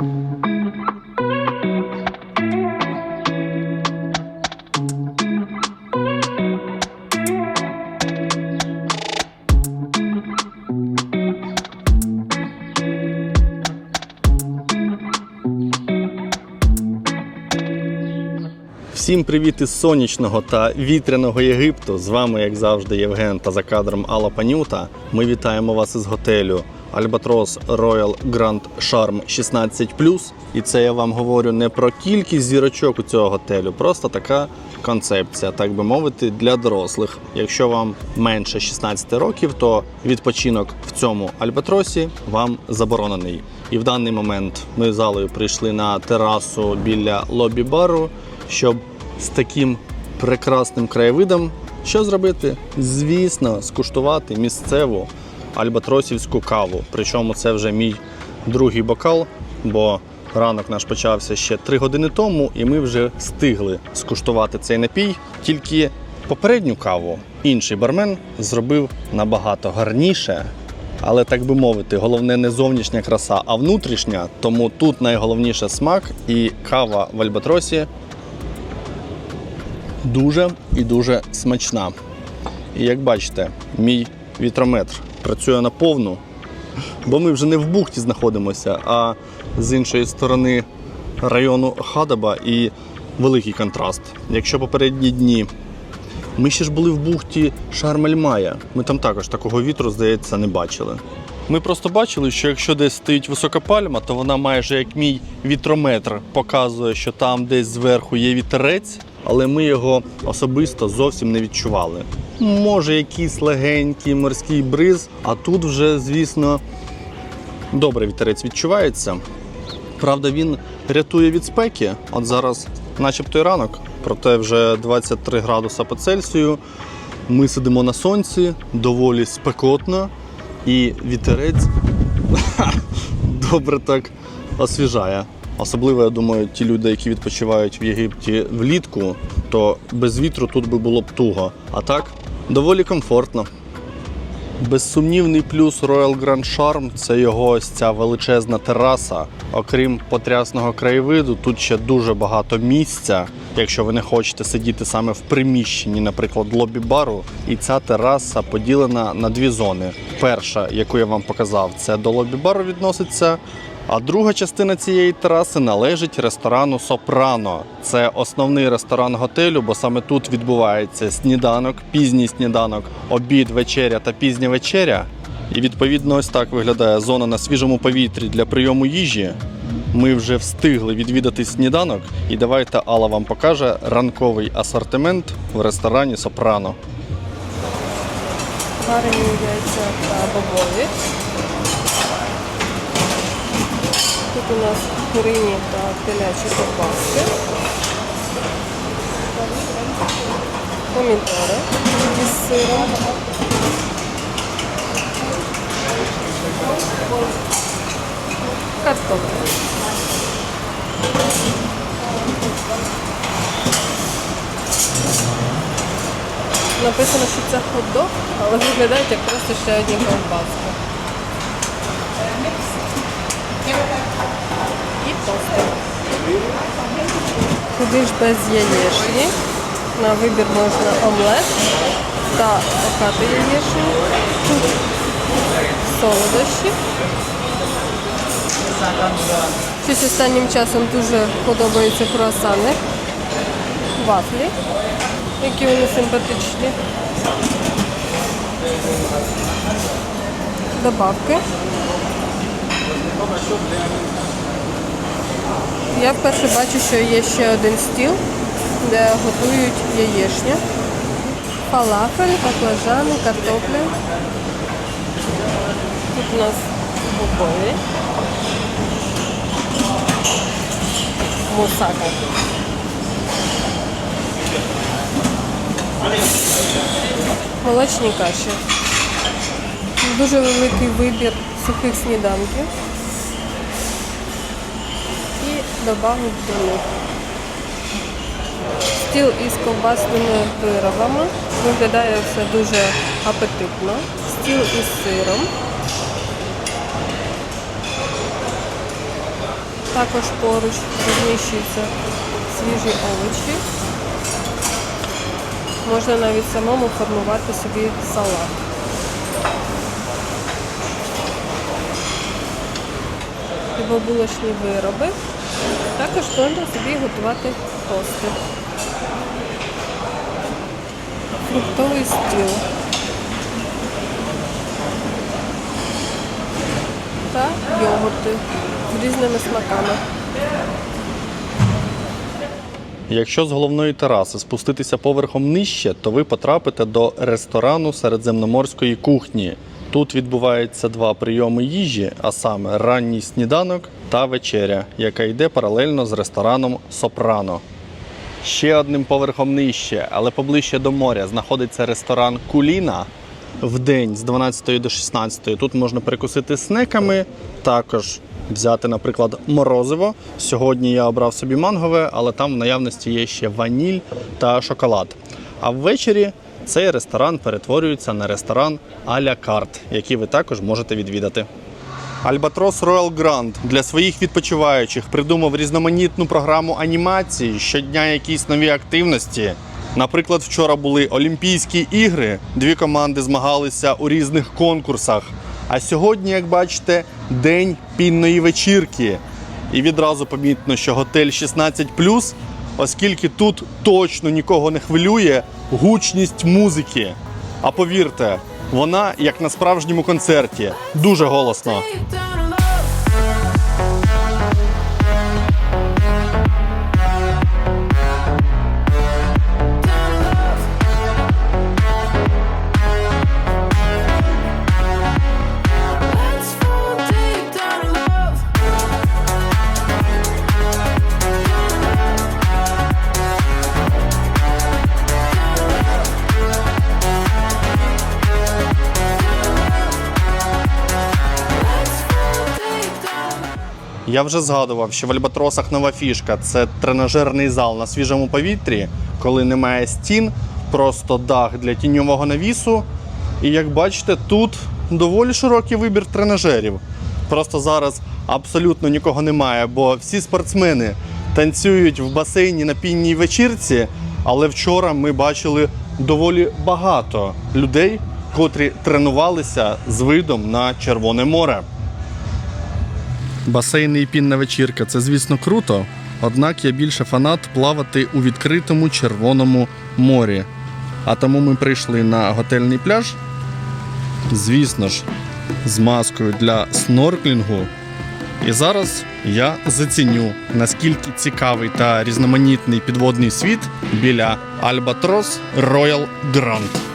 Всім привіт із сонячного та вітряного Єгипту. З вами, як завжди, Євген та за кадром Алла Панюта. Ми вітаємо вас із готелю Albatross Royal Grand Charm 16 І це я вам говорю не про кількість зірочок у цього готелю, просто така концепція, так би мовити, для дорослих. Якщо вам менше 16 років, то відпочинок в цьому Альбатросі вам заборонений. І в даний момент ми з залою прийшли на терасу біля лобі-бару, щоб з таким прекрасним краєвидом що зробити? Звісно, скуштувати місцеву альбатросівську каву. Причому це вже мій другий бокал, бо ранок наш почався ще 3 години тому, і ми вже встигли скуштувати цей напій. Тільки попередню каву інший бармен зробив набагато гарніше. Але так би мовити, головне не зовнішня краса, а внутрішня. Тому тут найголовніше смак і кава в Альбатросі дуже і дуже смачна. І як бачите, мій вітрометр працює на повну, бо ми вже не в бухті знаходимося, а з іншої сторони району Хадаба і великий контраст. Якщо попередні дні ми ще ж були в бухті Шарм-Ель-Мая, ми там також такого вітру, здається, не бачили. Ми просто бачили, що якщо десь стоїть висока пальма, то вона майже як мій вітрометр показує, що там десь зверху є вітерець, але ми його особисто зовсім не відчували. Може, якийсь легенький морський бриз, а тут вже, звісно, добре вітерець відчувається. Правда, він рятує від спеки. От зараз, начебто і ранок, проте вже 23 градуса по Цельсію. Ми сидимо на сонці, доволі спекотно, і вітерець добре так освіжає. Особливо, я думаю, ті люди, які відпочивають в Єгипті влітку, то без вітру тут би було б туго. А так, доволі комфортно. Безсумнівний плюс Royal Grand Charm – це його ось ця величезна тераса. Окрім потрясного краєвиду, тут ще дуже багато місця, якщо ви не хочете сидіти саме в приміщенні, наприклад, лобі-бару. І ця тераса поділена на дві зони. Перша, яку я вам показав, це до лобі-бару відноситься. А друга частина цієї тераси належить ресторану Сопрано. Це основний ресторан готелю, бо саме тут відбувається сніданок, пізній сніданок, обід, вечеря та пізня вечеря. І відповідно ось так виглядає зона на свіжому повітрі для прийому їжі. Ми вже встигли відвідати сніданок, і давайте Алла вам покаже ранковий асортимент в ресторані Сопрано. Варені яйця та бобові. Тут у нас курині та телячі ковбаски. Помідори із сиром. Картопля. Написано, що це хот-дог, але виглядає як просто ще одні ковбаски. Куди ж без яєчні. На вибір можна омлет та окати яєчні. Солодощі. Щось останнім часом дуже подобаються круасани, вафлі, які вони симпатичні. Добавки. Я вперше бачу, що є ще один стіл, де готують яєчню, фалафель, баклажани, картопля. Тут у нас бобові. Мусака. Молочні каші. Дуже великий вибір сухих сніданків. І добавок до них. Стіл із ковбасними виробами. Виглядає все дуже апетитно. Стіл із сиром. Також поруч розміщуються свіжі овочі. Можна навіть самому формувати собі салат. Хлібобулочні вироби. Також можна собі готувати тости. Фруктовий стіл. Та йогурти з різними смаками. Якщо з головної тераси спуститися поверхом нижче, то ви потрапите до ресторану середземноморської кухні. Тут відбуваються два прийоми їжі, а саме ранній сніданок та вечеря, яка йде паралельно з рестораном Сопрано. Ще одним поверхом нижче, але поближче до моря, знаходиться ресторан Куліна. В день з 12 до 16 тут можна перекусити снеками, також взяти, наприклад, морозиво. Сьогодні я обрав собі мангове, але там в наявності є ще ваніль та шоколад. А ввечері цей ресторан перетворюється на ресторан а-ля карт, який ви також можете відвідати. Альбатрос Royal Grand для своїх відпочиваючих придумав різноманітну програму анімації, щодня якісь нові активності. Наприклад, вчора були Олімпійські ігри, дві команди змагалися у різних конкурсах. А сьогодні, як бачите, день пінної вечірки. І відразу помітно, що готель 16 оскільки тут точно нікого не хвилює гучність музики. А повірте, вона як на справжньому концерті, дуже голосно. Я вже згадував, що в Альбатросах нова фішка це тренажерний зал на свіжому повітрі, коли немає стін, просто дах для тіньового навісу. І як бачите, тут доволі широкий вибір тренажерів. Просто зараз абсолютно нікого немає, бо всі спортсмени танцюють в басейні на пінній вечірці. Але вчора ми бачили доволі багато людей, котрі тренувалися з видом на Червоне море. Басейни і пінна вечірка це, звісно, круто. Однак я більше фанат плавати у відкритому Червоному морі. А тому ми прийшли на готельний пляж. Звісно ж, з маскою для снорклінгу. І зараз я заціню, наскільки цікавий та різноманітний підводний світ біля Albatros Royal Grand.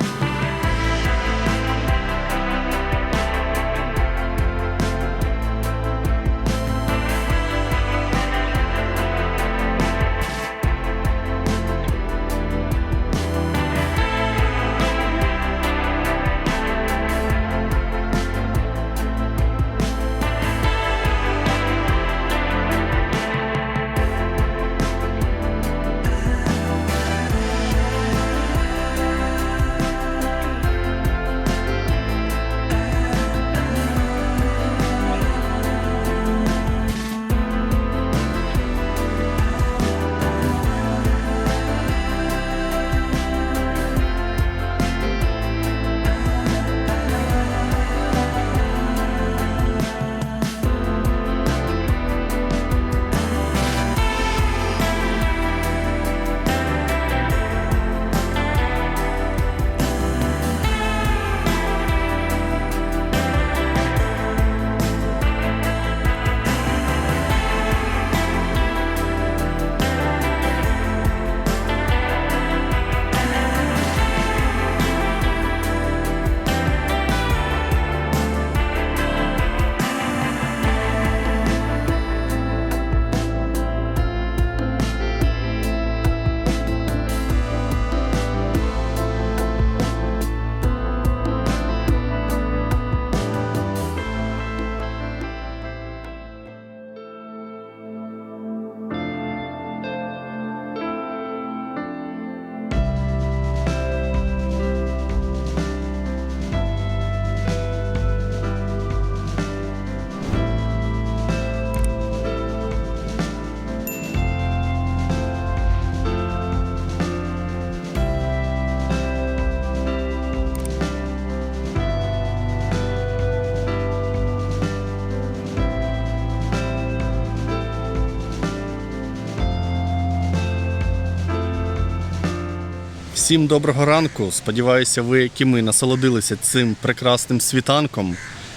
Всім доброго ранку. Сподіваюся, ви, як і ми, насолодилися цим прекрасним світанком.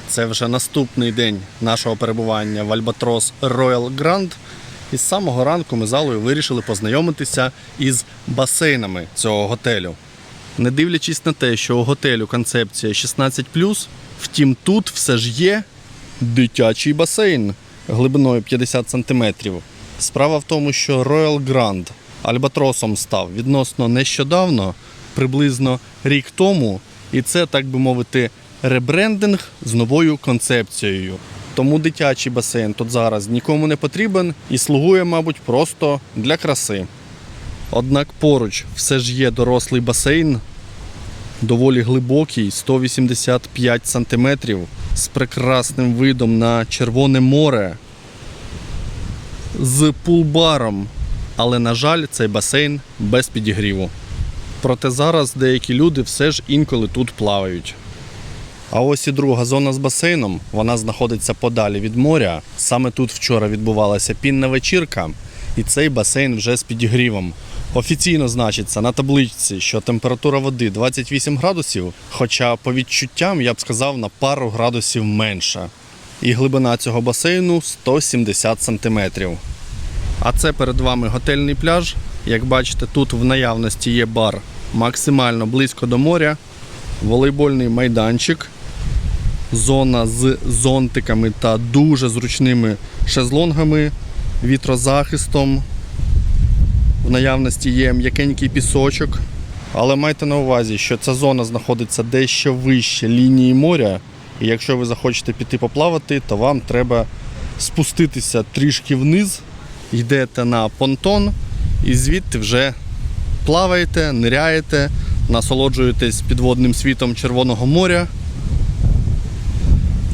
Це вже наступний день нашого перебування в Альбатрос Royal Grand. І з самого ранку ми з Алою вирішили познайомитися із басейнами цього готелю. Не дивлячись на те, що у готелю концепція 16, втім тут все ж є дитячий басейн глибиною 50 см. Справа в тому, що Royal Grand Альбатросом став відносно нещодавно, приблизно рік тому, і це, так би мовити, ребрендинг з новою концепцією. Тому дитячий басейн тут зараз нікому не потрібен і слугує, мабуть, просто для краси. Однак поруч все ж є дорослий басейн, доволі глибокий, 185 сантиметрів, з прекрасним видом на Червоне море, з пулбаром. Але, на жаль, цей басейн без підігріву. Проте зараз деякі люди все ж інколи тут плавають. А ось і друга зона з басейном. Вона знаходиться подалі від моря. Саме тут вчора відбувалася пінна вечірка, і цей басейн вже з підігрівом. Офіційно значиться на табличці, що температура води 28 градусів, хоча по відчуттям я б сказав на пару градусів менша. І глибина цього басейну 170 сантиметрів. А це перед вами готельний пляж. Як бачите, тут в наявності є бар максимально близько до моря, волейбольний майданчик, зона з зонтиками та дуже зручними шезлонгами, вітрозахистом. В наявності є м'якенький пісочок. Але майте на увазі, що ця зона знаходиться дещо вище лінії моря. І якщо ви захочете піти поплавати, то вам треба спуститися трішки вниз, йдете на понтон і звідти вже плаваєте, ниряєте, насолоджуєтесь підводним світом Червоного моря.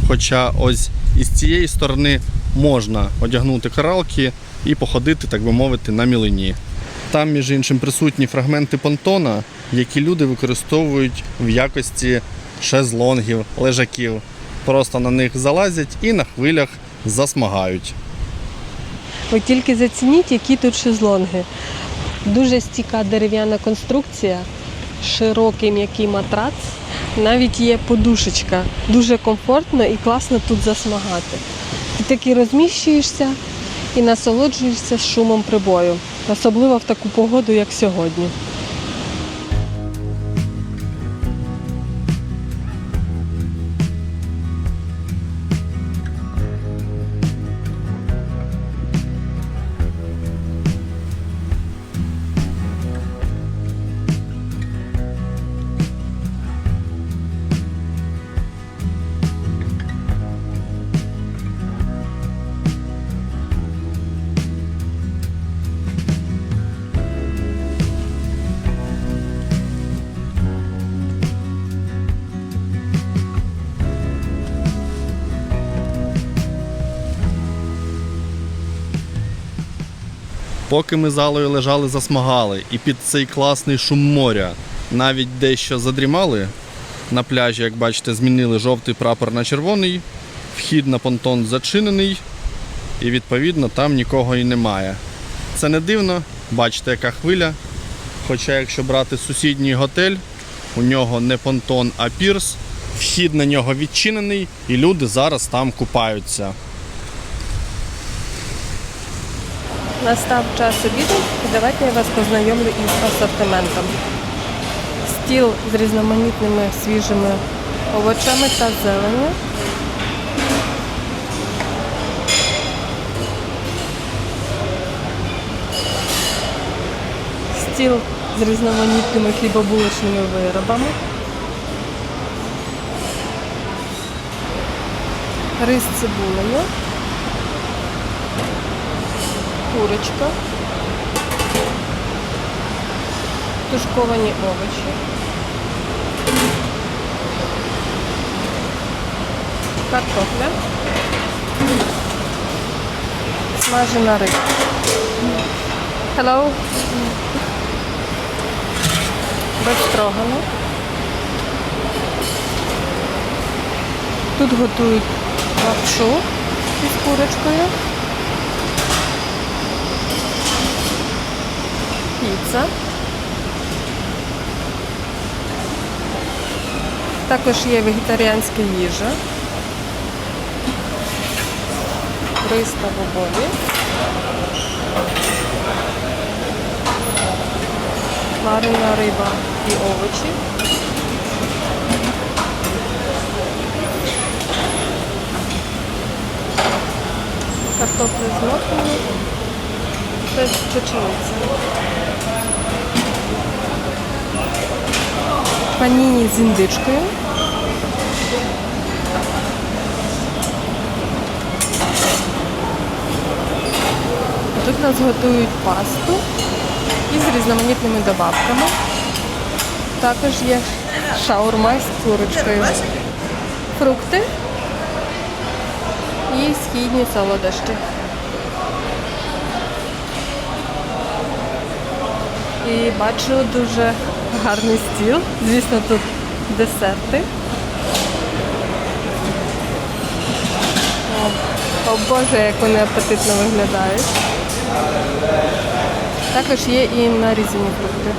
Хоча ось із цієї сторони можна одягнути коралки і походити, так би мовити, на мілині. Там, між іншим, присутні фрагменти понтона, які люди використовують в якості шезлонгів, лежаків. Просто на них залазять і на хвилях засмагають. Ви тільки зацініть, які тут шезлонги. Дуже стійка дерев'яна конструкція, широкий м'який матрац, навіть є подушечка. Дуже комфортно і класно тут засмагати. Ти таки розміщуєшся і насолоджуєшся шумом прибою, особливо в таку погоду, як сьогодні. Поки ми з Алою лежали, засмагали, і під цей класний шум моря навіть дещо задрімали. На пляжі, як бачите, змінили жовтий прапор на червоний, вхід на понтон зачинений, і відповідно там нікого і немає. Це не дивно, бачите, яка хвиля. Хоча, якщо брати сусідній готель, у нього не понтон, а пірс, вхід на нього відчинений, і люди зараз там купаються. Настав час обіду і давайте я вас познайомлю із асортиментом. Стіл з різноманітними свіжими овочами та зеленю. Стіл з різноманітними хлібобулочними виробами. Рис з цибулею. Курочка, тушковані овочі, картопля, смажена риба. Hello. Бефстрогану. Тут готують лапшу із курочкою. Піца. Також є вегетаріанська їжа. Рис та бобові. Варена риба і овочі. Картопля з морквою. Це чечевиця. Паніні з індичкою. Тут нас готують пасту із різноманітними добавками. Також є шаурма з курочкою. Фрукти і східні солодощі. І бачу дуже гарний стіл. Звісно, тут десерти. О, Боже, як вони апетитно виглядають. Також є і нарізані фрукти.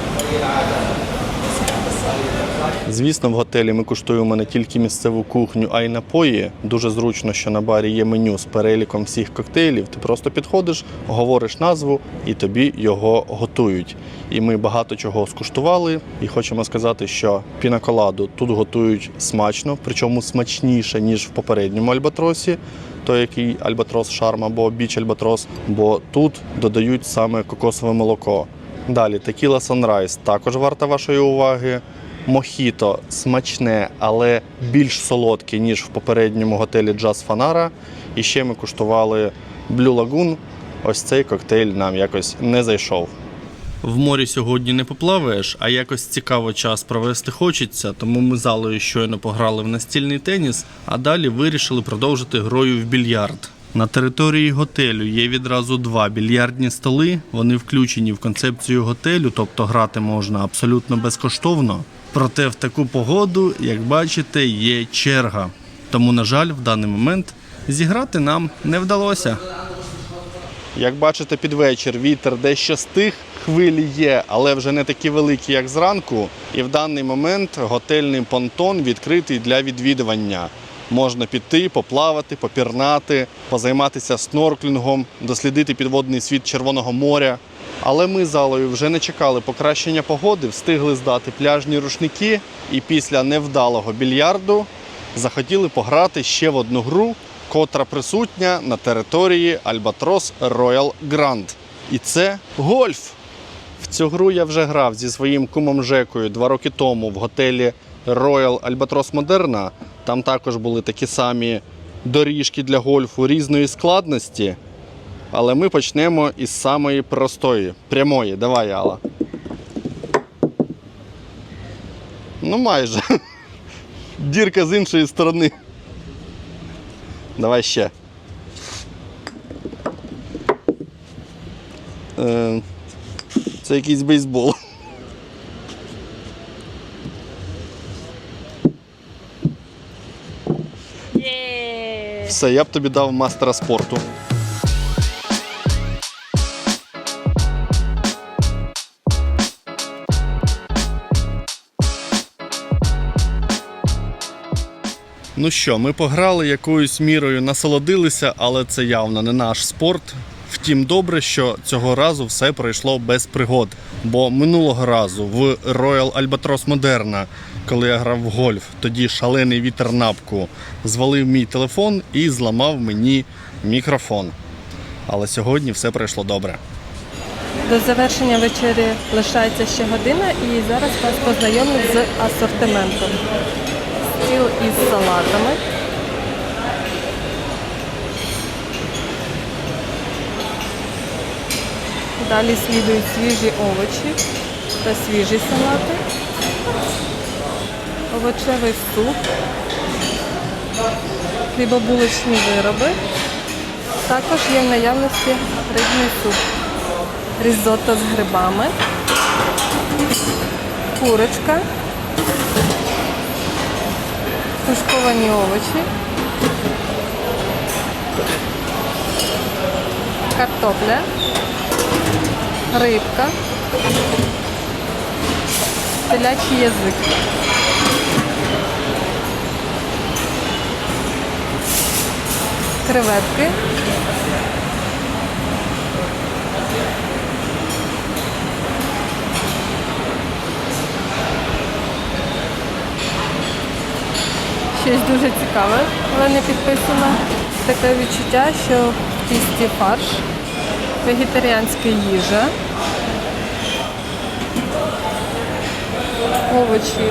Звісно, в готелі ми куштуємо не тільки місцеву кухню, а й напої. Дуже зручно, що на барі є меню з переліком всіх коктейлів. Ти просто підходиш, говориш назву і тобі його готують. І ми багато чого скуштували. І хочемо сказати, що пінаколаду тут готують смачно, причому смачніше, ніж в попередньому альбатросі. Той, який альбатрос шарм або біч альбатрос, бо тут додають саме кокосове молоко. Далі текіла Sunrise також варта вашої уваги. Мохіто смачне, але більш солодке, ніж в попередньому готелі Джаз Фанара. І ще ми куштували Blue Lagoon. Ось цей коктейль нам якось не зайшов. В морі сьогодні не поплаваєш, а якось цікаво час провести хочеться, тому ми залою щойно пограли в настільний теніс, а далі вирішили продовжити грою в більярд. На території готелю є відразу два більярдні столи. Вони включені в концепцію готелю, тобто грати можна абсолютно безкоштовно. Проте в таку погоду, як бачите, є черга. Тому, на жаль, в даний момент зіграти нам не вдалося. Як бачите, під вечір вітер дещо стих, хвилі є, але вже не такі великі, як зранку. І в даний момент готельний понтон відкритий для відвідування. Можна піти, поплавати, попірнати, позайматися снорклінгом, дослідити підводний світ Червоного моря. Але ми з залою вже не чекали покращення погоди, встигли здати пляжні рушники і після невдалого більярду захотіли пограти ще в одну гру, котра присутня на території Альбатрос Royal Grand. І це гольф. В цю гру я вже грав зі своїм кумом Жекою два роки тому в готелі Royal Albatros Moderna. Там також були такі самі доріжки для гольфу різної складності. Але ми почнемо із самої простої, прямої. Давай, Алла. Ну, майже. Дірка з іншої сторони. Давай ще. Е, Це якийсь бейсбол. Все, я б тобі дав мастера спорту. Ну що, ми пограли якоюсь мірою, насолодилися, але це явно не наш спорт. Втім, добре, що цього разу все пройшло без пригод. Бо минулого разу в Royal Albatros Moderna, коли я грав в гольф, тоді шалений вітер напку звалив мій телефон і зламав мені мікрофон. Але сьогодні все пройшло добре. До завершення вечері лишається ще година і зараз вас познайомлю з асортиментом. Стіл із салатами. Далі слідують свіжі овочі та свіжі салати, овочевий суп, хлібобулочні вироби. Також є в наявності рибний суп. Різотто з грибами, курочка, тушковані овочі, картопля, рибка, телячий язик. Креветки. Щось дуже цікаве, але не підписано. Таке відчуття, що в тісті фарш, вегетаріанська їжа, овочі,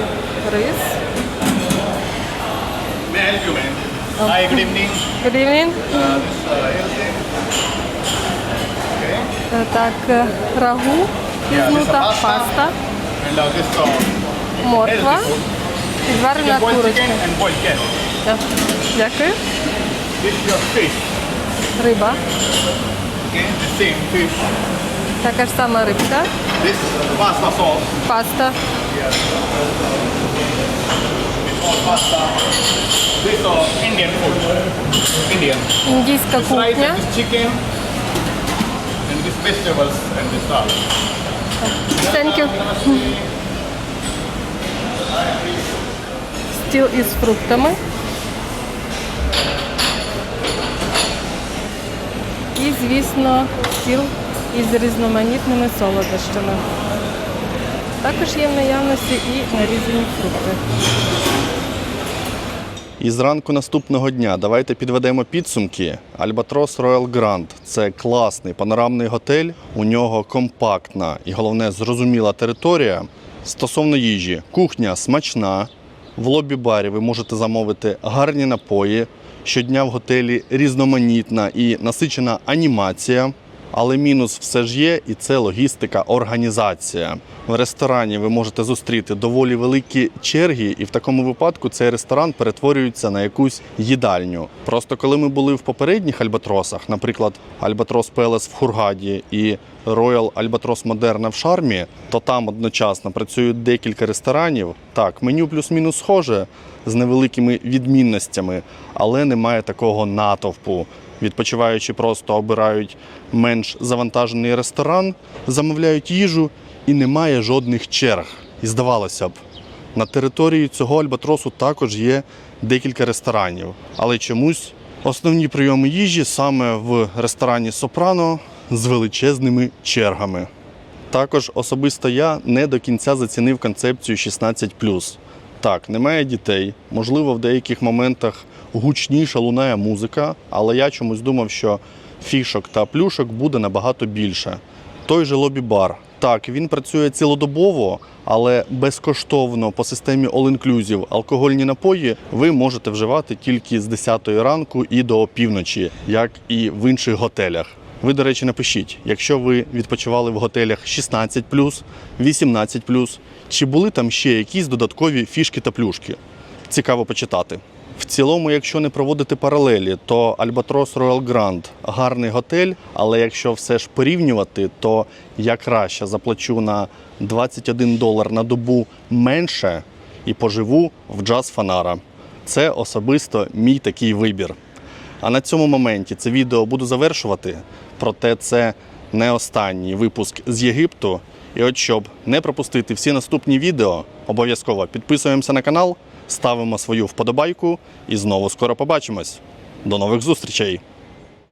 рис. Hi, good evening. Good. Е, Так, е, рагу, пізнута паста, uh, морква. підварена boiled курочка. chicken and boiled cat. Так, Дякую. This is your fish. Риба. Okay, the same fish. Така ж сама рибка. This pasta sauce. Паста. All pasta. This uh, Indian food. Indian. Індійська This rice кухня. and this chicken. And this vegetables and this dal. Thank you. Стіл із фруктами. І, звісно, стіл із різноманітними солодощами. Також є в наявності і нарізані фрукти. І зранку наступного дня давайте підведемо підсумки. Альбатрос Royal Grand – це класний панорамний готель. У нього компактна і головне зрозуміла територія. Стосовно їжі, кухня смачна. В лобі-барі ви можете замовити гарні напої. Щодня в готелі різноманітна і насичена анімація. Але мінус все ж є, і це логістика, організація. В ресторані ви можете зустріти доволі великі черги, і в такому випадку цей ресторан перетворюється на якусь їдальню. Просто коли ми були в попередніх альбатросах, наприклад, Альбатрос Пелес в Хургаді і Royal Альбатрос Модерна в Шармі, то там одночасно працюють декілька ресторанів. Так, меню плюс-мінус схоже з невеликими відмінностями, але немає такого натовпу. Відпочиваючи просто обирають менш завантажений ресторан, замовляють їжу і немає жодних черг. І здавалося б, на території цього альбатросу також є декілька ресторанів, але чомусь основні прийоми їжі саме в ресторані Сопрано з величезними чергами. Також особисто я не до кінця зацінив концепцію 16. Так, немає дітей, можливо, в деяких моментах гучніша лунає музика, але я чомусь думав, що фішок та плюшок буде набагато більше. Той же лобі-бар. Так, він працює цілодобово, але безкоштовно по системі All Inclusive алкогольні напої ви можете вживати тільки з 10 ранку і до опівночі, як і в інших готелях. Ви, до речі, напишіть, якщо ви відпочивали в готелях 16, 18, чи були там ще якісь додаткові фішки та плюшки. Цікаво почитати. В цілому, якщо не проводити паралелі, то Альбатрос Royal Grand гарний готель, але якщо все ж порівнювати, то я краще заплачу на 21 долар на добу менше і поживу в джаз Фанара. Це особисто мій такий вибір. А на цьому моменті це відео буду завершувати. Проте це не останній випуск з Єгипту. І от щоб не пропустити всі наступні відео, обов'язково підписуємося на канал, ставимо свою вподобайку і знову скоро побачимось. До нових зустрічей!